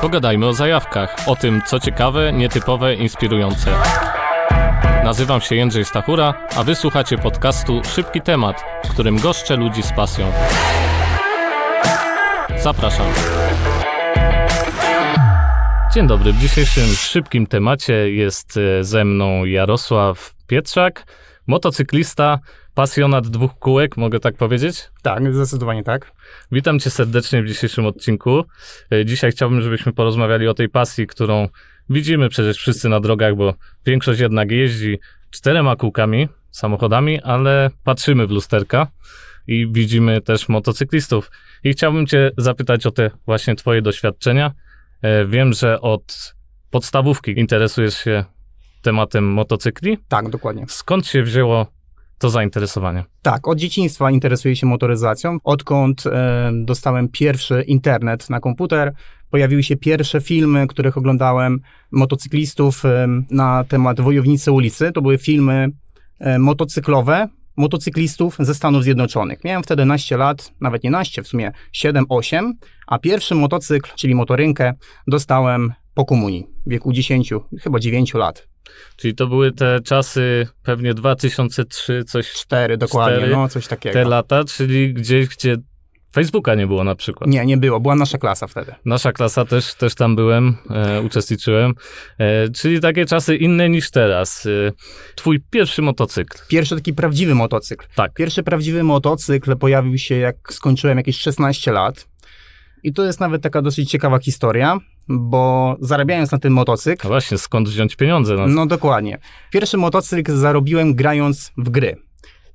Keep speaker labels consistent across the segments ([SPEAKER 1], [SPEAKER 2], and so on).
[SPEAKER 1] Pogadajmy o zajawkach, o tym, co ciekawe, nietypowe, inspirujące. Nazywam się Jędrzej Stachura, a wysłuchacie podcastu Szybki Temat, w którym goszczę ludzi z pasją. Zapraszam. Dzień dobry. W dzisiejszym szybkim temacie jest e, ze mną Jarosław Pietrzak, motocyklista, pasjonat dwóch kółek, mogę tak powiedzieć?
[SPEAKER 2] Tak, zdecydowanie tak.
[SPEAKER 1] Witam cię serdecznie w dzisiejszym odcinku. E, Dzisiaj chciałbym, żebyśmy porozmawiali o tej pasji, którą widzimy przecież wszyscy na drogach, bo większość jednak jeździ czterema kółkami, samochodami, ale patrzymy w lusterka i widzimy też motocyklistów. I chciałbym cię zapytać o te właśnie twoje doświadczenia. E, Wiem, że od podstawówki interesujesz się tematem motocykli.
[SPEAKER 2] Tak, dokładnie.
[SPEAKER 1] Skąd się wzięło to zainteresowanie?
[SPEAKER 2] Tak, od dzieciństwa interesuję się motoryzacją. Odkąd e, dostałem pierwszy internet na komputer, pojawiły się pierwsze filmy, których oglądałem motocyklistów e, na temat wojownicy ulicy. To były filmy e, motocyklowe motocyklistów ze Stanów Zjednoczonych. Miałem wtedy naście lat, nawet nie naście, w sumie 7-8, a pierwszy motocykl, czyli motorynkę, dostałem po komunii w wieku 10, chyba 9 lat.
[SPEAKER 1] Czyli to były te czasy pewnie 2003, coś
[SPEAKER 2] Cztery, dokładnie,
[SPEAKER 1] Cztery.
[SPEAKER 2] no coś takiego.
[SPEAKER 1] te lata, czyli gdzieś, gdzie Facebooka nie było na przykład.
[SPEAKER 2] Nie, nie było, była nasza klasa wtedy.
[SPEAKER 1] Nasza klasa też, też tam byłem, e, uczestniczyłem, e, czyli takie czasy inne niż teraz. E, twój pierwszy motocykl.
[SPEAKER 2] Pierwszy taki prawdziwy motocykl.
[SPEAKER 1] Tak.
[SPEAKER 2] Pierwszy prawdziwy motocykl pojawił się jak skończyłem jakieś 16 lat. I to jest nawet taka dosyć ciekawa historia, bo zarabiając na ten motocykl,
[SPEAKER 1] No właśnie, skąd wziąć pieniądze? Na...
[SPEAKER 2] no dokładnie, pierwszy motocykl zarobiłem grając w gry.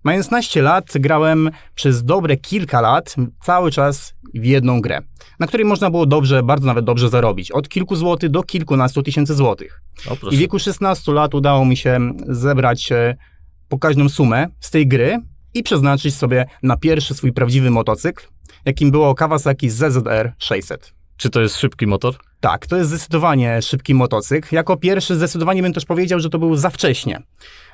[SPEAKER 2] Mając 16 lat, grałem przez dobre kilka lat cały czas w jedną grę, na której można było dobrze, bardzo nawet dobrze zarobić. Od kilku złotych do kilkunastu tysięcy złotych.
[SPEAKER 1] O,
[SPEAKER 2] I w wieku 16 lat udało mi się zebrać e, pokaźną sumę z tej gry i przeznaczyć sobie na pierwszy swój prawdziwy motocykl, jakim było Kawasaki ZZR 600.
[SPEAKER 1] Czy to jest szybki motor?
[SPEAKER 2] Tak, to jest zdecydowanie szybki motocykl. Jako pierwszy zdecydowanie bym też powiedział, że to był za wcześnie.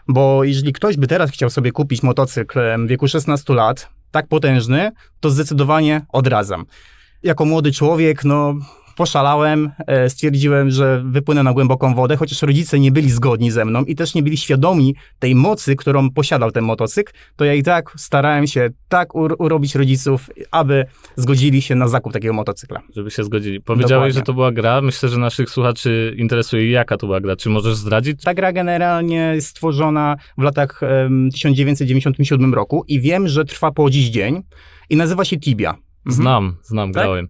[SPEAKER 2] Bo jeżeli ktoś by teraz chciał sobie kupić motocykl w wieku 16 lat, tak potężny, to zdecydowanie odradzam. Jako młody człowiek, no poszalałem, e, stwierdziłem, że wypłynę na głęboką wodę, chociaż rodzice nie byli zgodni ze mną i też nie byli świadomi tej mocy, którą posiadał ten motocykl, to ja i tak starałem się tak ur- urobić rodziców, aby zgodzili się na zakup takiego motocykla.
[SPEAKER 1] Żeby się zgodzili. Powiedziałeś,
[SPEAKER 2] Dokładnie.
[SPEAKER 1] że to była gra. Myślę, że naszych słuchaczy interesuje, jaka to była gra. Czy możesz zdradzić?
[SPEAKER 2] Ta gra generalnie jest stworzona w latach em, 1997 roku i wiem, że trwa po dziś dzień i nazywa się Tibia. Mhm.
[SPEAKER 1] Znam, znam,
[SPEAKER 2] Tak?
[SPEAKER 1] grałem.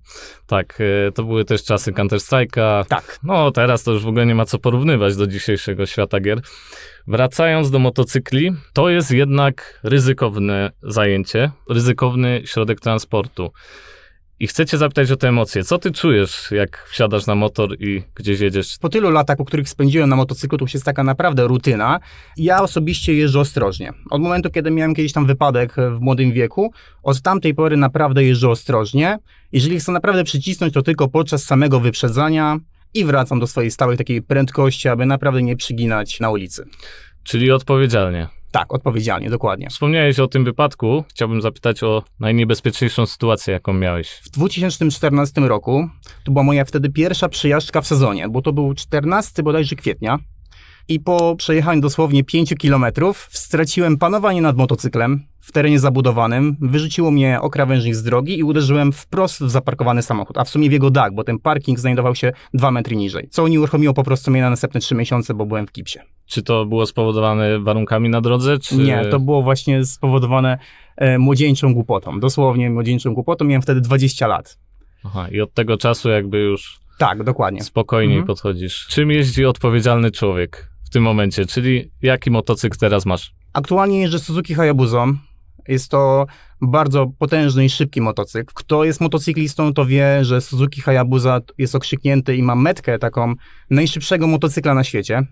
[SPEAKER 1] Tak, e, to były też czasy Counter-Strike'a.
[SPEAKER 2] Tak.
[SPEAKER 1] No, teraz to już w ogóle nie ma co porównywać do dzisiejszego świata gier. Wracając do motocykli, to jest jednak ryzykowne zajęcie, ryzykowny środek transportu. I chcę cię zapytać o te emocje. Co ty czujesz, jak wsiadasz na motor i gdzieś jedziesz?
[SPEAKER 2] Po tylu latach, po których spędziłem na motocyklu, to już jest taka naprawdę rutyna. Ja osobiście jeżdżę ostrożnie. Od momentu, kiedy miałem kiedyś tam wypadek w młodym wieku, od tamtej pory naprawdę jeżdżę ostrożnie. Jeżeli chcę naprawdę przycisnąć, to tylko podczas samego wyprzedzania i wracam do swojej stałej takiej prędkości, aby naprawdę nie przyginać na ulicy.
[SPEAKER 1] Czyli odpowiedzialnie.
[SPEAKER 2] Tak, odpowiedzialnie, dokładnie.
[SPEAKER 1] Wspomniałeś o tym wypadku. Chciałbym zapytać o najniebezpieczniejszą sytuację, jaką miałeś.
[SPEAKER 2] W 2014 roku to była moja wtedy pierwsza przyjażdżka w sezonie, bo to był 14 bodajże kwietnia. I po przejechaniu dosłownie 5 kilometrów straciłem panowanie nad motocyklem w terenie zabudowanym, wyrzuciło mnie o krawężnik z drogi i uderzyłem wprost w zaparkowany samochód, a w sumie w jego dach, bo ten parking znajdował się 2 metry niżej, co unieruchomiło po prostu mnie na następne 3 miesiące, bo byłem w kipsie.
[SPEAKER 1] Czy to było spowodowane warunkami na drodze, czy...
[SPEAKER 2] Nie, to było właśnie spowodowane e, młodzieńczą głupotą, dosłownie młodzieńczą głupotą, miałem wtedy 20 lat.
[SPEAKER 1] Aha, i od tego czasu jakby już
[SPEAKER 2] Tak, dokładnie.
[SPEAKER 1] spokojniej
[SPEAKER 2] Mhm.
[SPEAKER 1] podchodzisz. Czym jeździ odpowiedzialny człowiek w tym momencie? Czyli jaki motocykl teraz masz?
[SPEAKER 2] Aktualnie jeżdżę Suzuki Hayabuzą. Jest to bardzo potężny i szybki motocykl. Kto jest motocyklistą, to wie, że Suzuki Hayabusa jest okrzyknięty i ma metkę taką najszybszego motocykla na świecie.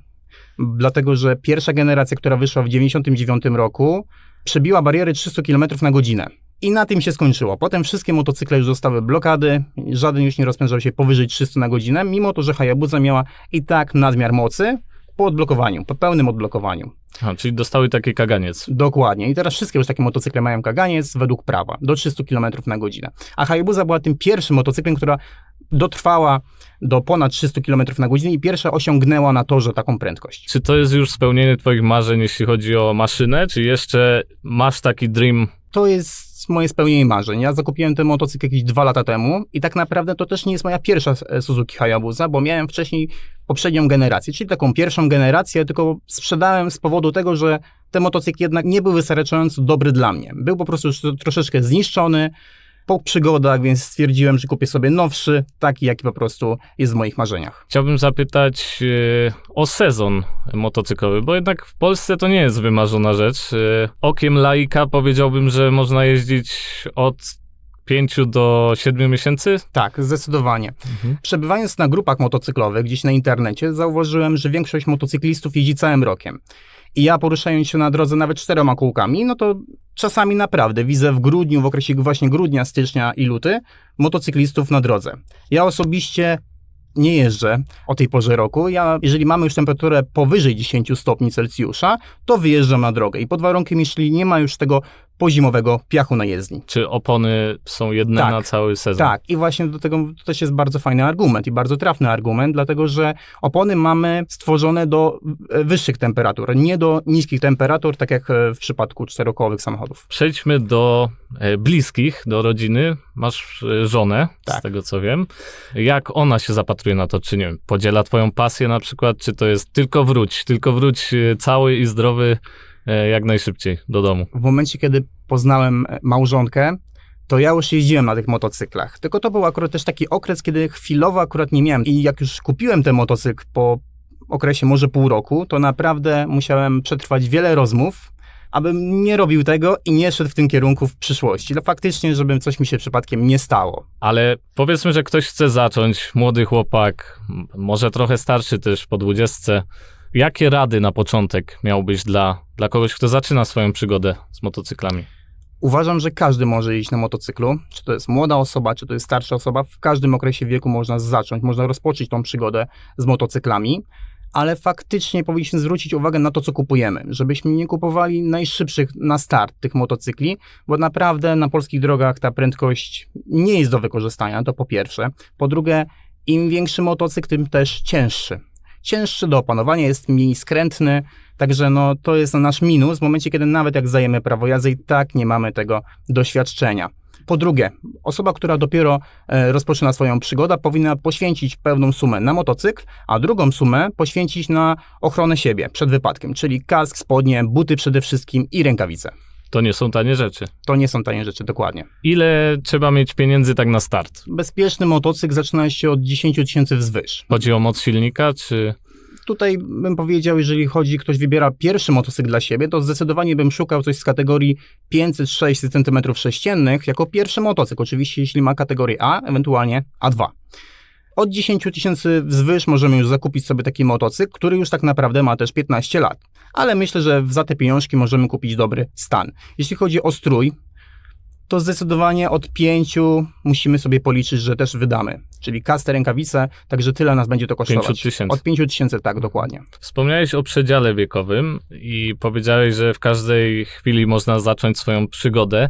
[SPEAKER 2] Dlatego, że pierwsza generacja, która wyszła w 1999 roku, przebiła bariery 300 km na godzinę. I na tym się skończyło. Potem wszystkie motocykle już dostały blokady, żaden już nie rozpędzał się powyżej 300 na godzinę, mimo to, że Hayabusa miała i tak nadmiar mocy po odblokowaniu, po pełnym odblokowaniu.
[SPEAKER 1] A, czyli dostały taki kaganiec.
[SPEAKER 2] Dokładnie. I teraz wszystkie już takie motocykle mają kaganiec według prawa, do 300 km na godzinę. A Hayabusa była tym pierwszym motocyklem, która dotrwała do ponad 300 km na godzinę i pierwsza osiągnęła na torze taką prędkość.
[SPEAKER 1] Czy to jest już spełnienie twoich marzeń, jeśli chodzi o maszynę, czy jeszcze masz taki dream
[SPEAKER 2] To jest moje spełnienie marzeń. Ja zakupiłem ten motocykl jakieś dwa lata temu i tak naprawdę to też nie jest moja pierwsza e, Suzuki Hayabusa, bo miałem wcześniej poprzednią generację, czyli taką pierwszą generację, tylko sprzedałem z powodu tego, że ten motocykl jednak nie był wystarczająco dobry dla mnie. Był po prostu już troszeczkę zniszczony po przygodach, więc stwierdziłem, że kupię sobie nowszy, taki jaki po prostu jest w moich marzeniach.
[SPEAKER 1] Chciałbym zapytać e, o sezon motocyklowy, bo jednak w Polsce to nie jest wymarzona rzecz. E, okiem laika powiedziałbym, że można jeździć od 5 do 7 miesięcy.
[SPEAKER 2] Tak, zdecydowanie. Przebywając na grupach motocyklowych gdzieś na internecie, zauważyłem, że większość motocyklistów jeździ całym rokiem. I ja poruszając się na drodze nawet czterema kółkami, no to czasami naprawdę widzę w grudniu, w okresie właśnie grudnia, stycznia i luty, motocyklistów na drodze. Ja osobiście nie jeżdżę o tej porze roku. Ja, jeżeli mamy już temperaturę powyżej 10 stopni Celsjusza, to wyjeżdżam na drogę. I pod warunkiem, jeśli nie ma już tego pozimowego piachu na jezdni.
[SPEAKER 1] Czy opony są jedne
[SPEAKER 2] Tak.
[SPEAKER 1] na cały sezon?
[SPEAKER 2] Tak, i właśnie do tego to też jest bardzo fajny argument i bardzo trafny argument, dlatego że opony mamy stworzone do e, wyższych temperatur, nie do niskich temperatur, tak jak e, w przypadku czterokołowych samochodów.
[SPEAKER 1] Przejdźmy do e, bliskich, do rodziny. Masz żonę, z
[SPEAKER 2] Tak.
[SPEAKER 1] tego co wiem. Jak ona się zapatruje na to, czy nie wiem, podziela twoją pasję na przykład, czy to jest tylko wróć, tylko wróć cały i zdrowy jak najszybciej do domu.
[SPEAKER 2] W momencie, kiedy poznałem e, małżonkę, to ja już jeździłem na tych motocyklach. Tylko to był akurat też taki okres, kiedy chwilowo akurat nie miałem. I jak już kupiłem ten motocykl po okresie może pół roku, to naprawdę musiałem przetrwać wiele rozmów, abym nie robił tego i nie szedł w tym kierunku w przyszłości. No faktycznie, żeby coś mi się przypadkiem nie stało.
[SPEAKER 1] Ale powiedzmy, że ktoś chce zacząć, młody chłopak, może trochę starszy też, po dwudziestce. Jakie rady na początek miałbyś dla, dla kogoś, kto zaczyna swoją przygodę z motocyklami?
[SPEAKER 2] Uważam, że każdy może jeździć na motocyklu. Czy to jest młoda osoba, czy to jest starsza osoba, w każdym okresie wieku można zacząć, można rozpocząć tą przygodę z motocyklami, ale faktycznie powinniśmy zwrócić uwagę na to, co kupujemy, żebyśmy nie kupowali najszybszych na start tych motocykli, bo naprawdę na polskich drogach ta prędkość nie jest do wykorzystania, to po pierwsze. Po drugie, im większy motocykl, tym też cięższy. Cięższy do opanowania, jest mniej skrętny, Także no, to jest nasz minus w momencie, kiedy nawet jak zajemy prawo jazdy i tak nie mamy tego doświadczenia. Po drugie, osoba, która dopiero e, rozpoczyna swoją przygodę, powinna poświęcić pewną sumę na motocykl, a drugą sumę poświęcić na ochronę siebie przed wypadkiem, czyli kask, spodnie, buty przede wszystkim i rękawice.
[SPEAKER 1] To nie są tanie rzeczy.
[SPEAKER 2] To nie są tanie rzeczy, dokładnie.
[SPEAKER 1] Ile trzeba mieć pieniędzy tak na start?
[SPEAKER 2] Bezpieczny motocykl zaczyna się od 10 tysięcy wzwyż.
[SPEAKER 1] Chodzi o moc silnika, czy
[SPEAKER 2] Tutaj bym powiedział, jeżeli chodzi, ktoś wybiera pierwszy motocykl dla siebie, to zdecydowanie bym szukał coś z kategorii 500-600 cm3 jako pierwszy motocykl. Oczywiście, jeśli ma kategorię A, ewentualnie A2. Od 10 tysięcy wzwyż możemy już zakupić sobie taki motocykl, który już tak naprawdę ma też 15 lat. Ale myślę, że za te pieniążki możemy kupić dobry stan. Jeśli chodzi o strój, to zdecydowanie od 5 musimy sobie policzyć, że też wydamy. Czyli kasę, rękawice, także tyle nas będzie to kosztować.
[SPEAKER 1] 5 tysięcy?
[SPEAKER 2] Od 5 tysięcy, tak, dokładnie.
[SPEAKER 1] Wspomniałeś o przedziale wiekowym i powiedziałeś, że w każdej chwili można zacząć swoją przygodę.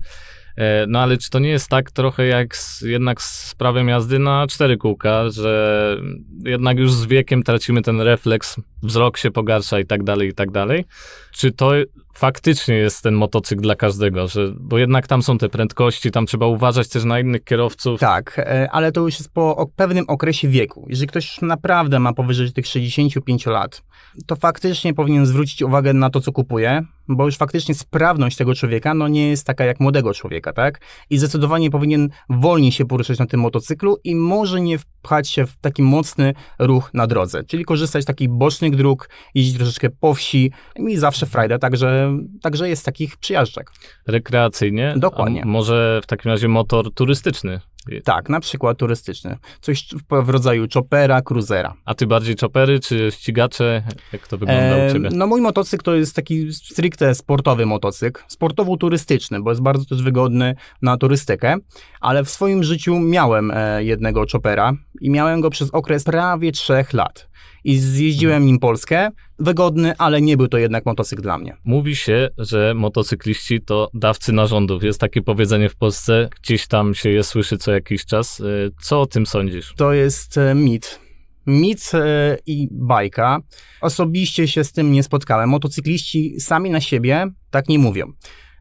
[SPEAKER 1] E, No ale czy to nie jest tak trochę jak z, jednak z prawem jazdy na cztery kółka, że jednak już z wiekiem tracimy ten refleks, wzrok się pogarsza i tak dalej, i tak dalej? Czy to faktycznie jest ten motocykl dla każdego? Że, bo jednak tam są te prędkości, tam trzeba uważać też na innych kierowców.
[SPEAKER 2] Tak, e, ale to już jest po pewnym okresie wieku. Jeżeli ktoś naprawdę ma powyżej tych 65 lat, to faktycznie powinien zwrócić uwagę na to, co kupuje, bo już faktycznie sprawność tego człowieka no, nie jest taka jak młodego człowieka, tak? I zdecydowanie powinien wolniej się poruszać na tym motocyklu i może nie wpchać się w taki mocny ruch na drodze, czyli korzystać z takich bocznych dróg, jeździć troszeczkę po wsi i zawsze frajda, także, także jest takich przyjażdżek.
[SPEAKER 1] Rekreacyjnie.
[SPEAKER 2] Dokładnie.
[SPEAKER 1] A może w takim razie motor turystyczny?
[SPEAKER 2] Tak, na przykład turystyczny. Coś w, rodzaju chopera, cruisera.
[SPEAKER 1] A ty bardziej chopery czy ścigacze? Jak to wygląda u
[SPEAKER 2] E,
[SPEAKER 1] ciebie?
[SPEAKER 2] No mój motocykl to jest taki stricte sportowy motocykl, sportowo-turystyczny, bo jest bardzo też wygodny na turystykę, ale w swoim życiu miałem e, jednego chopera i miałem go przez okres prawie trzech lat. I zjeździłem nim Polskę. Wygodny, ale nie był to jednak motocykl dla mnie.
[SPEAKER 1] Mówi się, że motocykliści to dawcy narządów. Jest takie powiedzenie w Polsce, gdzieś tam się je słyszy co jakiś czas. Y, Co o tym sądzisz?
[SPEAKER 2] To jest e, mit. Mit e, i bajka. Osobiście się z tym nie spotkałem. Motocykliści sami na siebie tak nie mówią.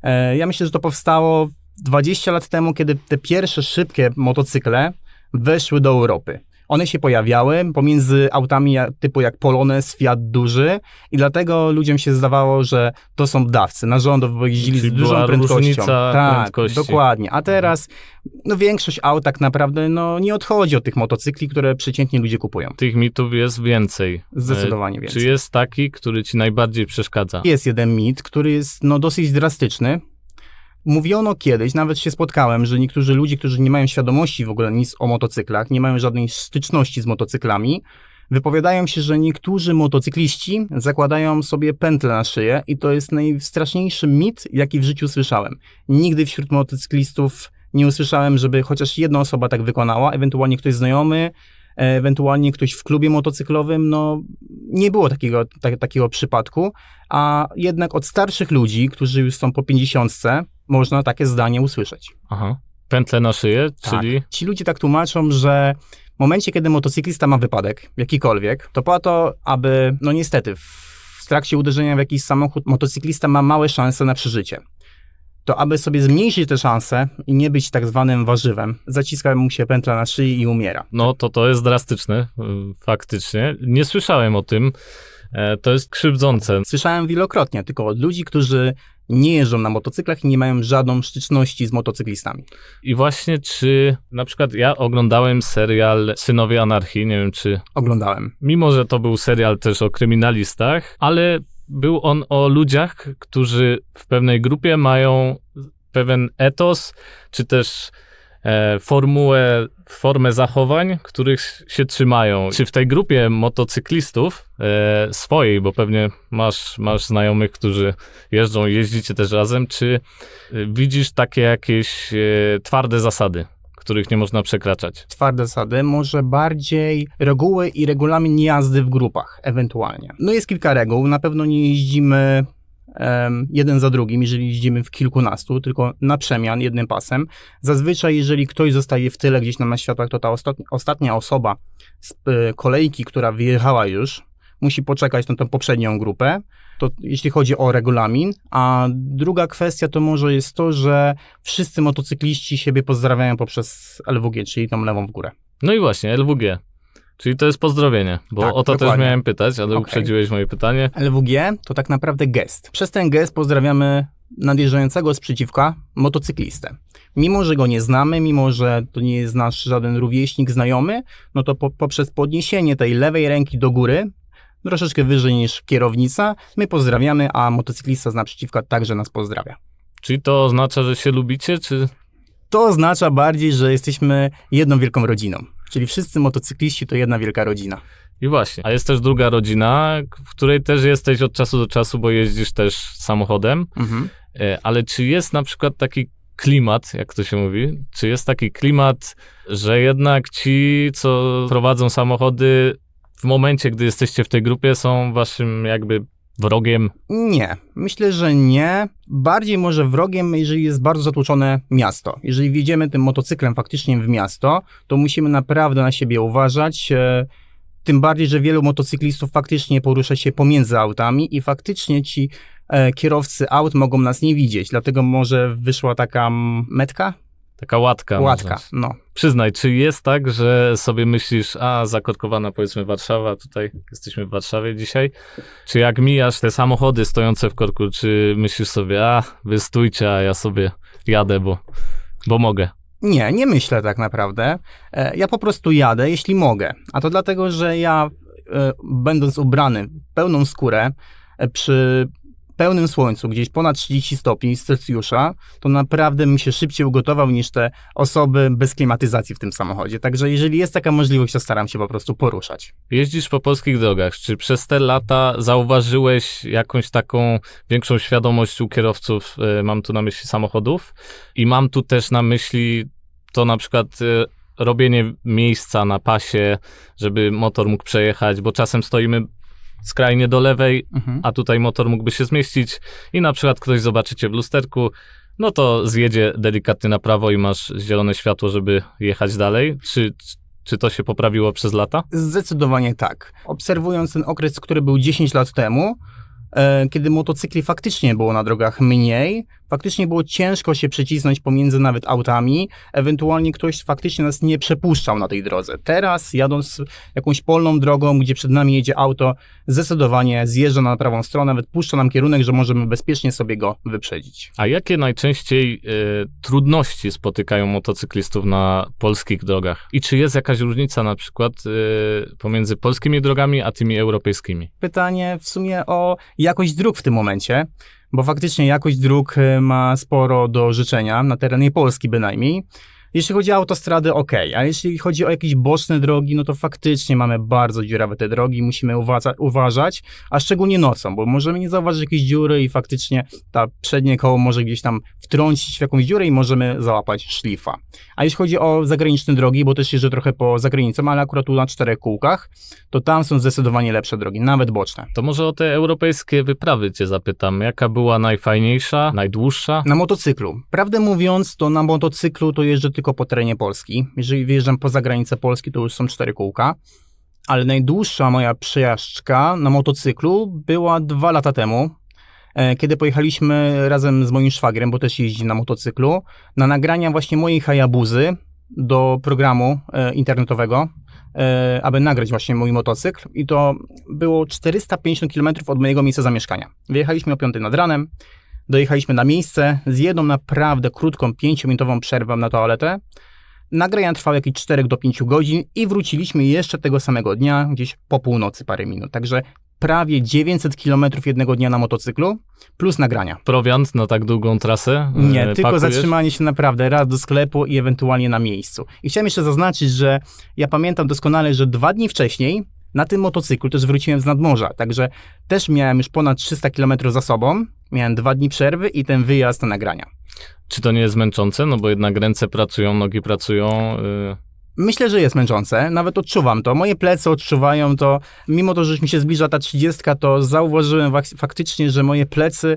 [SPEAKER 2] E, Ja myślę, że to powstało 20 lat temu, kiedy te pierwsze szybkie motocykle weszły do Europy. One się pojawiały pomiędzy autami typu jak Polones, Fiat duży i dlatego ludziom się zdawało, że to są dawcy narządów, bo jeździli
[SPEAKER 1] Czyli
[SPEAKER 2] z dużą prędkością. tak,
[SPEAKER 1] prędkości.
[SPEAKER 2] dokładnie. A teraz no, większość aut tak naprawdę no, nie odchodzi od tych motocykli, które przeciętnie ludzie kupują.
[SPEAKER 1] Tych mitów jest więcej.
[SPEAKER 2] Zdecydowanie
[SPEAKER 1] Y,
[SPEAKER 2] więcej.
[SPEAKER 1] Czy jest taki, który ci najbardziej przeszkadza?
[SPEAKER 2] Jest jeden mit, który jest no, dosyć drastyczny. Mówiono kiedyś, nawet się spotkałem, że niektórzy ludzie, którzy nie mają świadomości w ogóle nic o motocyklach, nie mają żadnej styczności z motocyklami, wypowiadają się, że niektórzy motocykliści zakładają sobie pętle na szyję i to jest najstraszniejszy mit, jaki w życiu słyszałem. Nigdy wśród motocyklistów nie usłyszałem, żeby chociaż jedna osoba tak wykonała, ewentualnie ktoś znajomy, ewentualnie ktoś w klubie motocyklowym, no nie było takiego, tak, takiego przypadku, a jednak od starszych ludzi, którzy już są po 50, można takie zdanie usłyszeć.
[SPEAKER 1] Aha. Pętle na szyję,
[SPEAKER 2] Tak.
[SPEAKER 1] czyli
[SPEAKER 2] Ci ludzie tak tłumaczą, że w momencie, kiedy motocyklista ma wypadek, jakikolwiek, to po to, aby, no niestety, w trakcie uderzenia w jakiś samochód motocyklista ma małe szanse na przeżycie. To aby sobie zmniejszyć te szanse i nie być tak zwanym warzywem, zaciska mu się pętla na szyi i umiera.
[SPEAKER 1] no to to jest drastyczne, y, faktycznie. Nie słyszałem o tym. E, To jest krzywdzące.
[SPEAKER 2] Słyszałem wielokrotnie, tylko od ludzi, którzy nie jeżdżą na motocyklach i nie mają żadną styczności z motocyklistami.
[SPEAKER 1] I właśnie czy na przykład ja oglądałem serial Synowie Anarchii, nie wiem czy
[SPEAKER 2] Oglądałem.
[SPEAKER 1] mimo że to był serial też o kryminalistach, ale był on o ludziach, którzy w pewnej grupie mają pewien etos, czy też e, formułę, formę zachowań, których się trzymają. Czy w tej grupie motocyklistów e, swojej, bo pewnie masz, masz znajomych, którzy jeżdżą, jeździcie też razem, czy e, widzisz takie jakieś e, twarde zasady, których nie można przekraczać?
[SPEAKER 2] Twarde zasady, może bardziej reguły i regulamin jazdy w grupach, ewentualnie. No jest kilka reguł, na pewno nie jeździmy jeden za drugim, jeżeli jeździmy w kilkunastu, tylko na przemian, jednym pasem. Zazwyczaj, jeżeli ktoś zostaje w tyle gdzieś na światłach, to ta ostatnia, osoba z e, kolejki, która wyjechała już, musi poczekać na tą poprzednią grupę. To jeśli chodzi o regulamin. A druga kwestia to może jest to, że wszyscy motocykliści siebie pozdrawiają poprzez LWG, czyli tą lewą w górę.
[SPEAKER 1] No i właśnie, LWG. Czyli to jest pozdrowienie, bo
[SPEAKER 2] Tak,
[SPEAKER 1] o to też
[SPEAKER 2] dokładnie.
[SPEAKER 1] miałem pytać, ale
[SPEAKER 2] Okej.
[SPEAKER 1] uprzedziłeś moje pytanie.
[SPEAKER 2] LWG to tak naprawdę gest. Przez ten gest pozdrawiamy nadjeżdżającego z przeciwka motocyklistę. Mimo, że go nie znamy, mimo, że to nie jest nasz żaden rówieśnik, znajomy, no to po, poprzez podniesienie tej lewej ręki do góry, troszeczkę wyżej niż kierownica, my pozdrawiamy, a motocyklista z naprzeciwka także nas pozdrawia.
[SPEAKER 1] Czyli to oznacza, że się lubicie, czy...
[SPEAKER 2] To oznacza bardziej, że jesteśmy jedną wielką rodziną. Czyli wszyscy motocykliści to jedna wielka rodzina.
[SPEAKER 1] I właśnie. A jest też druga rodzina, w której też jesteś od czasu do czasu, bo jeździsz też samochodem.
[SPEAKER 2] Mhm.
[SPEAKER 1] E, Ale czy jest na przykład taki klimat, jak to się mówi, czy jest taki klimat, że jednak ci, co prowadzą samochody, w momencie, gdy jesteście w tej grupie, są waszym jakby wrogiem?
[SPEAKER 2] Nie, myślę, że nie. Bardziej może wrogiem, jeżeli jest bardzo zatłoczone miasto. Jeżeli wjedziemy tym motocyklem faktycznie w miasto, to musimy naprawdę na siebie uważać. e, Tym bardziej, że wielu motocyklistów faktycznie porusza się pomiędzy autami i faktycznie ci e, kierowcy aut mogą nas nie widzieć. Dlatego może wyszła taka metka?
[SPEAKER 1] Taka łatka.
[SPEAKER 2] Łatka. No.
[SPEAKER 1] Przyznaj, czy jest tak, że sobie myślisz, a zakorkowana powiedzmy Warszawa, tutaj jesteśmy w Warszawie dzisiaj, czy jak mijasz te samochody stojące w korku, czy myślisz sobie, a wy stójcie, a ja sobie jadę, bo, bo mogę.
[SPEAKER 2] Nie, nie myślę tak naprawdę. E, Ja po prostu jadę, jeśli mogę. A to dlatego, że ja, e, będąc ubrany w pełną skórę, e, przy pełnym słońcu, gdzieś ponad 30 stopni Celsjusza, to naprawdę bym się szybciej ugotował niż te osoby bez klimatyzacji w tym samochodzie. Także jeżeli jest taka możliwość, to staram się po prostu poruszać.
[SPEAKER 1] Jeździsz po polskich drogach, czy przez te lata zauważyłeś jakąś taką większą świadomość u kierowców, e, mam tu na myśli samochodów i mam tu też na myśli to na przykład e, robienie miejsca na pasie, żeby motor mógł przejechać, bo czasem stoimy skrajnie do lewej,
[SPEAKER 2] Mhm.
[SPEAKER 1] a tutaj motor mógłby się zmieścić i na przykład ktoś zobaczycie w lusterku, no to zjedzie delikatnie na prawo i masz zielone światło, żeby jechać dalej. Czy, czy to się poprawiło przez lata?
[SPEAKER 2] Zdecydowanie tak. Obserwując ten okres, który był 10 lat temu, e, kiedy motocykli faktycznie było na drogach mniej, faktycznie było ciężko się przecisnąć pomiędzy nawet autami, ewentualnie ktoś faktycznie nas nie przepuszczał na tej drodze. Teraz jadąc jakąś polną drogą, gdzie przed nami jedzie auto, zdecydowanie zjeżdża na prawą stronę, nawet puszcza nam kierunek, że możemy bezpiecznie sobie go wyprzedzić.
[SPEAKER 1] A jakie najczęściej y, trudności spotykają motocyklistów na polskich drogach? I czy jest jakaś różnica na przykład y, pomiędzy polskimi drogami a tymi europejskimi?
[SPEAKER 2] pytanie w sumie o jakość dróg w tym momencie, bo faktycznie jakość dróg e, ma sporo do życzenia, na terenie Polski bynajmniej. Jeśli chodzi o autostrady, ok, a jeśli chodzi o jakieś boczne drogi, no to faktycznie mamy bardzo dziurawe te drogi, musimy uważa- uważać, a szczególnie nocą, bo możemy nie zauważyć jakiejś dziury i faktycznie ta przednie koło może gdzieś tam wtrącić w jakąś dziurę i możemy załapać szlifa. A jeśli chodzi o zagraniczne drogi, bo też jeżdżę trochę po zagranicą, ale akurat tu na czterech kółkach, to tam są zdecydowanie lepsze drogi, nawet boczne.
[SPEAKER 1] To może o te europejskie wyprawy cię zapytam. Jaka była najfajniejsza, najdłuższa?
[SPEAKER 2] Na motocyklu. Prawdę mówiąc, to na motocyklu to jeżdżę tylko po terenie Polski. Jeżeli wyjeżdżam poza granicę Polski, to już są cztery kółka. Ale najdłuższa moja przejażdżka na motocyklu była dwa lata temu, e, kiedy pojechaliśmy razem z moim szwagrem, bo też jeździ na motocyklu, na nagrania właśnie mojej Hayabuzy do programu e, internetowego, e, aby nagrać właśnie mój motocykl. I to było 450 km od mojego miejsca zamieszkania. Wyjechaliśmy o 5 nad ranem, Dojechaliśmy na miejsce z jedną naprawdę krótką, 5-minutową przerwą na toaletę. Nagrania trwały jakieś 4 do 5 godzin i wróciliśmy jeszcze tego samego dnia, gdzieś po północy parę minut. Także prawie 900 km jednego dnia na motocyklu, plus nagrania.
[SPEAKER 1] Prowiant na tak długą trasę?
[SPEAKER 2] Nie,
[SPEAKER 1] e,
[SPEAKER 2] tylko
[SPEAKER 1] pakujesz?
[SPEAKER 2] zatrzymanie się naprawdę raz do sklepu i ewentualnie na miejscu. I chciałem jeszcze zaznaczyć, że ja pamiętam doskonale, że dwa dni wcześniej na tym motocyklu też wróciłem z nadmorza, także też miałem już ponad 300 km za sobą, miałem dwa dni przerwy i ten wyjazd na nagrania.
[SPEAKER 1] Czy to nie jest męczące? No bo jednak ręce pracują, nogi pracują. y,
[SPEAKER 2] Myślę, że jest męczące, nawet odczuwam to. Moje plecy odczuwają to. Mimo to, że już mi się zbliża ta 30, to zauważyłem fak- faktycznie, że moje plecy,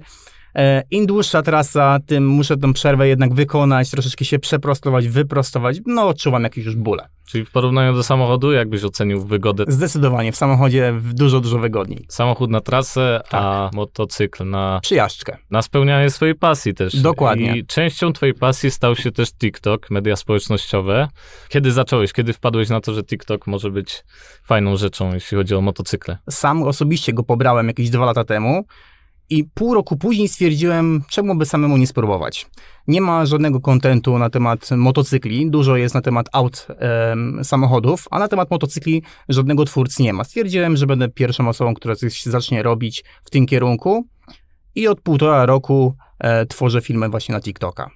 [SPEAKER 2] im dłuższa trasa, tym muszę tę przerwę jednak wykonać, troszeczkę się przeprostować, wyprostować. No, odczuwam jakieś już bóle.
[SPEAKER 1] Czyli w porównaniu do samochodu, jakbyś ocenił wygodę?
[SPEAKER 2] Zdecydowanie w samochodzie dużo, dużo wygodniej.
[SPEAKER 1] Samochód na trasę,
[SPEAKER 2] Tak.
[SPEAKER 1] a motocykl na,
[SPEAKER 2] Przyjażdżkę.
[SPEAKER 1] na spełnianie swojej pasji też.
[SPEAKER 2] Dokładnie.
[SPEAKER 1] I częścią twojej pasji stał się też TikTok, media społecznościowe. Kiedy zacząłeś? Kiedy wpadłeś na to, że TikTok może być fajną rzeczą, jeśli chodzi o motocykle?
[SPEAKER 2] Sam osobiście go pobrałem jakieś dwa lata temu i pół roku później stwierdziłem, czemu by samemu nie spróbować. Nie ma żadnego kontentu na temat motocykli, dużo jest na temat aut, em, samochodów, a na temat motocykli żadnego twórcy nie ma. Stwierdziłem, że będę pierwszą osobą, która coś zacznie robić w tym kierunku i od półtora roku e, tworzę filmy właśnie na TikToka.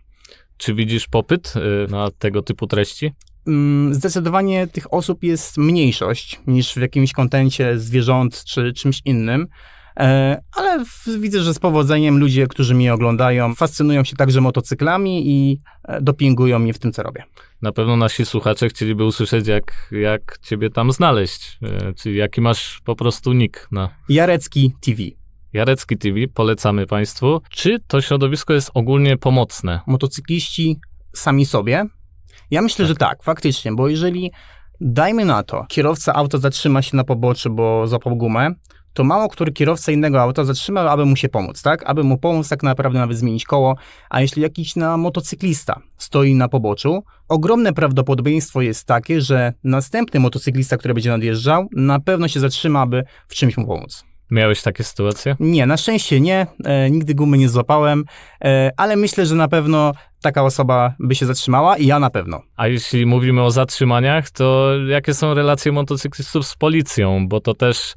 [SPEAKER 1] Czy widzisz popyt y, na tego typu treści?
[SPEAKER 2] Mm, Zdecydowanie tych osób jest mniejszość niż w jakimś kontencie zwierząt czy czymś innym. E, Ale widzę, że z powodzeniem ludzie, którzy mnie oglądają, fascynują się także motocyklami i e, dopingują mnie w tym, co robię.
[SPEAKER 1] Na pewno nasi słuchacze chcieliby usłyszeć, jak, jak ciebie tam znaleźć. Y, Czyli jaki masz po prostu nick na
[SPEAKER 2] Jarecki TV.
[SPEAKER 1] Jarecki TV, polecamy Państwu. Czy to środowisko jest ogólnie pomocne?
[SPEAKER 2] Motocykliści sami sobie? Ja myślę, że tak, faktycznie, bo jeżeli dajmy na to, kierowca auta zatrzyma się na poboczu, bo złapał gumę, to mało który kierowca innego auta zatrzyma, aby mu się pomóc, tak? Aby mu pomóc tak naprawdę nawet zmienić koło, a jeśli jakiś na motocyklista stoi na poboczu, ogromne prawdopodobieństwo jest takie, że następny motocyklista, który będzie nadjeżdżał, na pewno się zatrzyma, aby w czymś mu pomóc.
[SPEAKER 1] Miałeś takie sytuacje?
[SPEAKER 2] Nie, na szczęście nie, e, nigdy gumy nie złapałem, e, ale myślę, że na pewno taka osoba by się zatrzymała i ja na pewno.
[SPEAKER 1] A jeśli mówimy o zatrzymaniach, to jakie są relacje motocyklistów z policją? Bo to też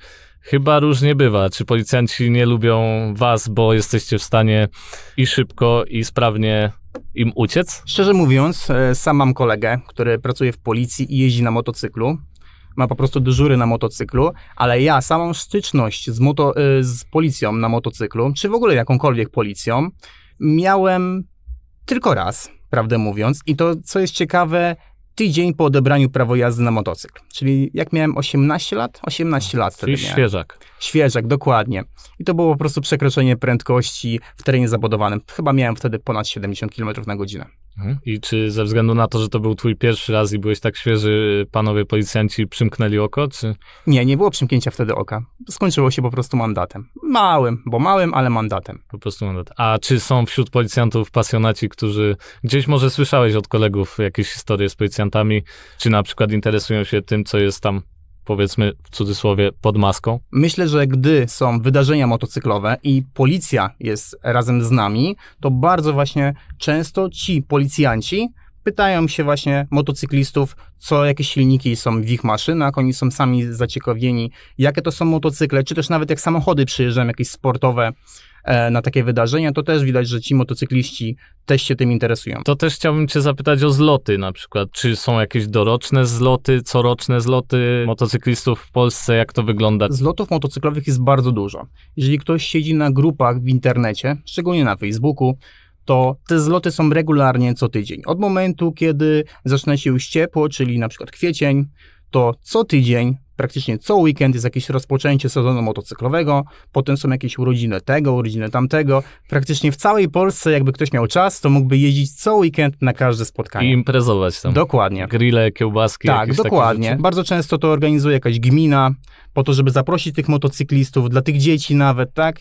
[SPEAKER 1] chyba różnie bywa. Czy policjanci nie lubią was, bo jesteście w stanie i szybko, i sprawnie im uciec?
[SPEAKER 2] Szczerze mówiąc, e, sam mam kolegę, który pracuje w policji i jeździ na motocyklu. Ma po prostu dyżury na motocyklu, ale ja samą styczność z, moto, e, z policją na motocyklu, czy w ogóle jakąkolwiek policją, miałem tylko raz, prawdę mówiąc. I to, co jest ciekawe, tydzień po odebraniu prawo jazdy na motocykl. Czyli jak miałem 18 lat? 18 lat wtedy miałem.
[SPEAKER 1] świeżak.
[SPEAKER 2] Świeżak, dokładnie. I to było po prostu przekroczenie prędkości w terenie zabudowanym. Chyba miałem wtedy ponad 70 km na godzinę.
[SPEAKER 1] Mhm. I czy ze względu na to, że to był twój pierwszy raz i byłeś tak świeży, panowie policjanci przymknęli oko, czy
[SPEAKER 2] Nie, nie było przymknięcia wtedy oka. Skończyło się po prostu mandatem. Małym, bo małym, ale mandatem.
[SPEAKER 1] po prostu mandat? A czy są wśród policjantów pasjonaci, którzy gdzieś może słyszałeś od kolegów jakieś historie z policjantami, czy na przykład interesują się tym, co jest tam, powiedzmy w cudzysłowie, pod maską?
[SPEAKER 2] Myślę, że gdy są wydarzenia motocyklowe i policja jest razem z nami, to bardzo właśnie często ci policjanci pytają się właśnie motocyklistów, co jakie silniki są w ich maszynach, oni są sami zaciekawieni, jakie to są motocykle, czy też nawet jak samochody przyjeżdżają jakieś sportowe na takie wydarzenia, to też widać, że ci motocykliści też się tym interesują.
[SPEAKER 1] To też chciałbym cię zapytać o zloty na przykład. Czy są jakieś doroczne zloty, coroczne zloty motocyklistów w Polsce? Jak to wygląda?
[SPEAKER 2] Zlotów motocyklowych jest bardzo dużo. Jeżeli ktoś siedzi na grupach w internecie, szczególnie na Facebooku, to te zloty są regularnie co tydzień. Od momentu, kiedy zaczyna się już ciepło, czyli na przykład kwiecień, to co tydzień, praktycznie co weekend jest jakieś rozpoczęcie sezonu motocyklowego, potem są jakieś urodziny tego, urodziny tamtego. Praktycznie w całej Polsce, jakby ktoś miał czas, to mógłby jeździć co weekend na każde
[SPEAKER 1] I
[SPEAKER 2] spotkanie.
[SPEAKER 1] imprezować tam.
[SPEAKER 2] Dokładnie.
[SPEAKER 1] Grille, kiełbaski,
[SPEAKER 2] Tak, dokładnie. Bardzo często to organizuje jakaś gmina, po to, żeby zaprosić tych motocyklistów, dla tych dzieci nawet, tak?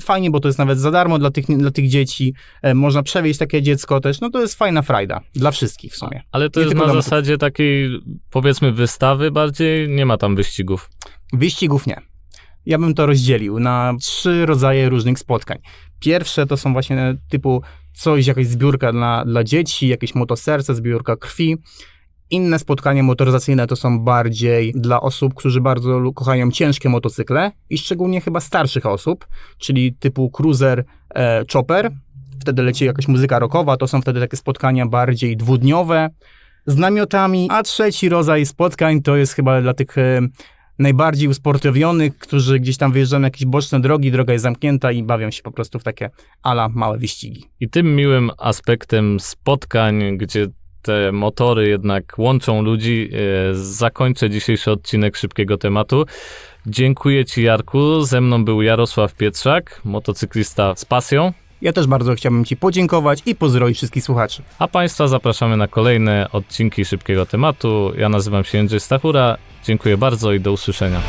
[SPEAKER 2] Fajnie, bo to jest nawet za darmo dla tych, dla tych dzieci. E, można przewieźć takie dziecko też. No to jest fajna frajda dla wszystkich w sumie.
[SPEAKER 1] Ale to
[SPEAKER 2] Nie
[SPEAKER 1] jest na zasadzie takiej, powiedzmy, wystawy bardziej, nie ma tam wyścigów.
[SPEAKER 2] Wyścigów nie. Ja bym to rozdzielił na trzy rodzaje różnych spotkań. Pierwsze to są właśnie typu coś, jakaś zbiórka dla, dla dzieci, jakieś motoserce, zbiórka krwi. Inne spotkania motoryzacyjne to są bardziej dla osób, którzy bardzo kochają ciężkie motocykle i szczególnie chyba starszych osób, czyli typu cruiser, e, chopper. Wtedy leci jakaś muzyka rockowa, to są wtedy takie spotkania bardziej dwudniowe z namiotami. A trzeci rodzaj spotkań to jest chyba dla tych e, najbardziej usportowionych, którzy gdzieś tam wyjeżdżają na jakieś boczne drogi, droga jest zamknięta i bawią się po prostu w takie ala małe wyścigi.
[SPEAKER 1] I tym miłym aspektem spotkań, gdzie te motory jednak łączą ludzi, e, zakończę dzisiejszy odcinek szybkiego tematu. Dziękuję Ci, Jarku. Ze mną był Jarosław Pietrzak, motocyklista z pasją.
[SPEAKER 2] Ja też bardzo chciałbym Ci podziękować i pozdrowić wszystkich słuchaczy.
[SPEAKER 1] A Państwa zapraszamy na kolejne odcinki szybkiego tematu. Ja nazywam się Jędrzej Stachura. Dziękuję bardzo i do usłyszenia.